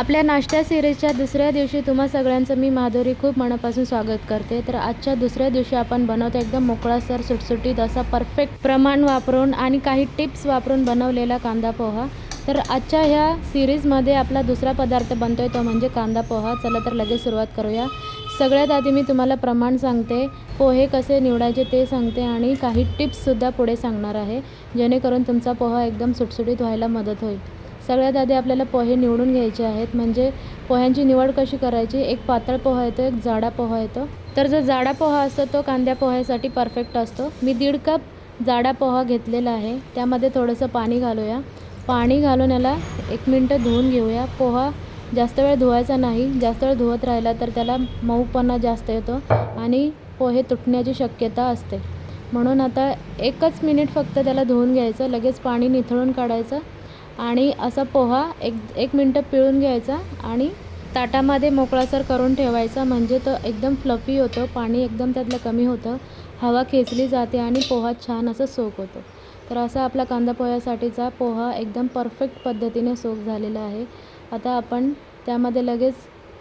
आपल्या नाश्ता सिरीजच्या दुसऱ्या दिवशी तुम्हा सगळ्यांचं मी माधुरी खूप मनापासून स्वागत करते. तर आजच्या दुसऱ्या दिवशी आपण बनवतो एकदम मोकळासर सुटसुटीत असा परफेक्ट प्रमाण वापरून आणि काही टिप्स वापरून बनवलेला कांदा पोहा. तर आजच्या ह्या सिरीजमध्ये आपला दुसरा पदार्थ बनतोय तो म्हणजे कांदा पोहा. चला तर लगेच सुरुवात करूया. सगळ्यात आधी मी तुम्हाला प्रमाण सांगते. पोहे कसे निवडायचे ते सांगते आणि काही टिप्ससुद्धा पुढे सांगणार आहे. जेणेकरून तुमचा पोहा एकदम सुटसुटीत व्हायला मदत होईल. सगळ्यात आधी आपल्याला पोहे निवडून घ्यायचे आहेत. म्हणजे पोह्यांची निवड कशी करायची? एक पातळ पोहा येतो एक जाडा पोहा येतो. तर जो जाडा पोहा असतो तो कांद्या पोह्यासाठी परफेक्ट असतो. मी दीड कप जाडा पोहा घेतलेला आहे. त्यामध्ये थोडंसं पाणी घालूया. पाणी घालून याला एक मिनटं धुवून घेऊया. पोहा जास्त वेळ धुवायचा नाही. जास्त वेळ धुवत राहिला तर त्याला मऊपणा जास्त येतो आणि पोहे तुटण्याची शक्यता असते. म्हणून आता एकच मिनिट फक्त त्याला धुवून घ्यायचं. लगेच पाणी निथळून काढायचं. आणि असा पोहा एक एक मिनटं पिळून घ्यायचा आणि ताटामध्ये मोकळासर करून ठेवायचा. म्हणजे तो एकदम फ्लफी होतो पाणी एकदम त्यातलं कमी होतं. हवा खेचली जाते आणि पोहा छान असं सोक होतो. तर असा आपला कांदा पोह्यासाठीचा पोहा एकदम परफेक्ट पद्धतीने सोक झालेला आहे. आता आपण त्यामध्ये लगेच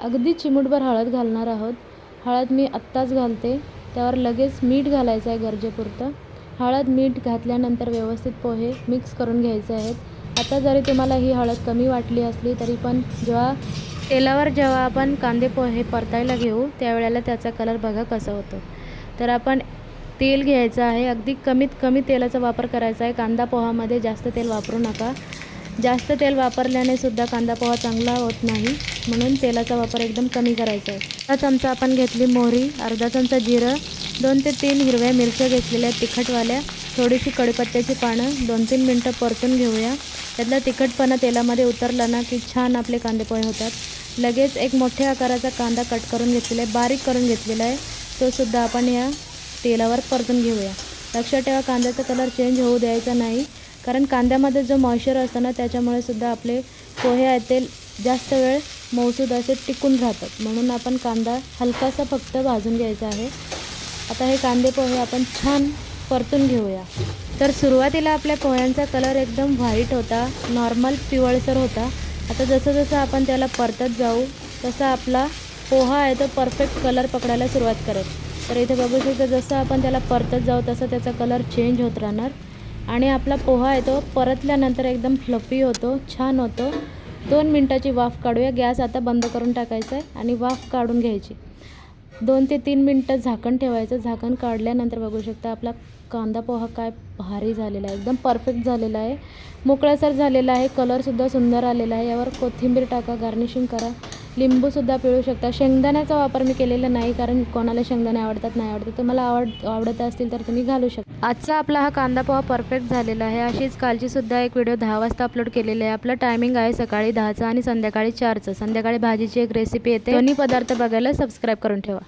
अगदी चिमूटभर हळद घालणार आहोत. हळद मी आत्ताच घालते. त्यावर लगेच मीठ घालायचं आहे गरजेपुरतं. हळद मीठ घातल्यानंतर व्यवस्थित पोहे मिक्स करून घ्यायचे आहेत. आता जरी तुम्हाला ही हळद कमी वाटली असली तरी पण जेव्हा तेलावर जेव्हा आपण कांदे पोहे परतायला घेऊ त्यावेळेला त्याचा कलर बघा कसा होतो. तर आपण तेल घ्यायचं आहे. अगदी कमीत कमी तेलाचा वापर करायचा आहे. कांदा पोहामध्ये जास्त तेल वापरू नका. जास्त तेल वापरल्याने सुद्धा कांदा पोहा चांगला होत नाही. म्हणून तेलाचा वापर एकदम कमी करायचा आहे. अर्धा चमचा आपण घेतली मोहरी अर्धा चमचा जिरं दोन ते तीन हिरव्या मिरच्या घेतलेल्या तिखटवाल्या थोडीशी कडीपत्त्याची पानं दोन तीन मिनटं परतून घेऊया. त्यातला तिखटपणा तेलामध्ये उतरला ना की छान आपले कांदेपोहे होतात. लगेच एक मोठ्या आकाराचा कांदा कट करून घेतलेला आहे बारीक करून घेतलेला आहे. तो सुद्धा आपण या तेलावर परतून घेऊया. लक्षात ठेवा कांद्याचा कलर चेंज होऊ द्यायचा नाही. कारण कांद्यामध्ये जो मॉइश्चर असतं ना त्याच्यामुळे सुद्धा आपले पोहे आहेत ते जास्त वेळ मौसूद असे टिकून राहतात. म्हणून आपण कांदा हलकासा फक्त भाजून घ्यायचा आहे. आता हे कांदे पोहे आपण छान परतून घेऊया. तर सुरुवातीला आपल्या पोह्यांचा कलर एकदम व्हाईट होता नॉर्मल पिवळसर होता. आता जसं जसं आपण त्याला परतत जाऊ तसा आपला पोहा आहे तो परफेक्ट कलर पकडायला सुरुवात करेल. तर इथे बघू शकतो जसं आपण त्याला परतत जाऊ तसं त्याचा कलर चेंज होत राहणार. आणि आपला पोहा आहे तो परतल्यानंतर एकदम फ्लफी होतो छान होतो. दोन मिनटाची वाफ काढूया. गॅस आता बंद करून टाकायचा आहे आणि वाफ काढून घ्यायची. दोन ते तीन मिनटं झाकण ठेवायचं. झाकण काढल्यानंतर बघू शकता आपला कांदा पोहा काय भारी झालेला आहे. एकदम परफेक्ट झालेला आहे. मोकळासर झालेला आहे. कलरसुद्धा सुंदर आलेला आहे. यावर कोथिंबीर टाका गार्निशिंग करा. लिंबूसुद्धा पिळू शकता. शेंगदाण्याचा वापर मी केलेला नाही कारण कोणाला शेंगदाणे आवडतात नाही आवडतात. तुम्हाला आवड आवडत असतील तर तुम्ही घालू शकता. आजचा आपला हा कांदा पोहा परफेक्ट झालेला आहे. अशीच कालचीसुद्धा एक व्हिडिओ दहा वाजता अपलोड केलेला आहे. आपलं टायमिंग आहे सकाळी दहाचा आणि संध्याकाळी चारचं. संध्याकाळी भाजीची एक रेसिपी येते. दोन्ही पदार्थ बघायला सबस्क्राईब करून ठेवा.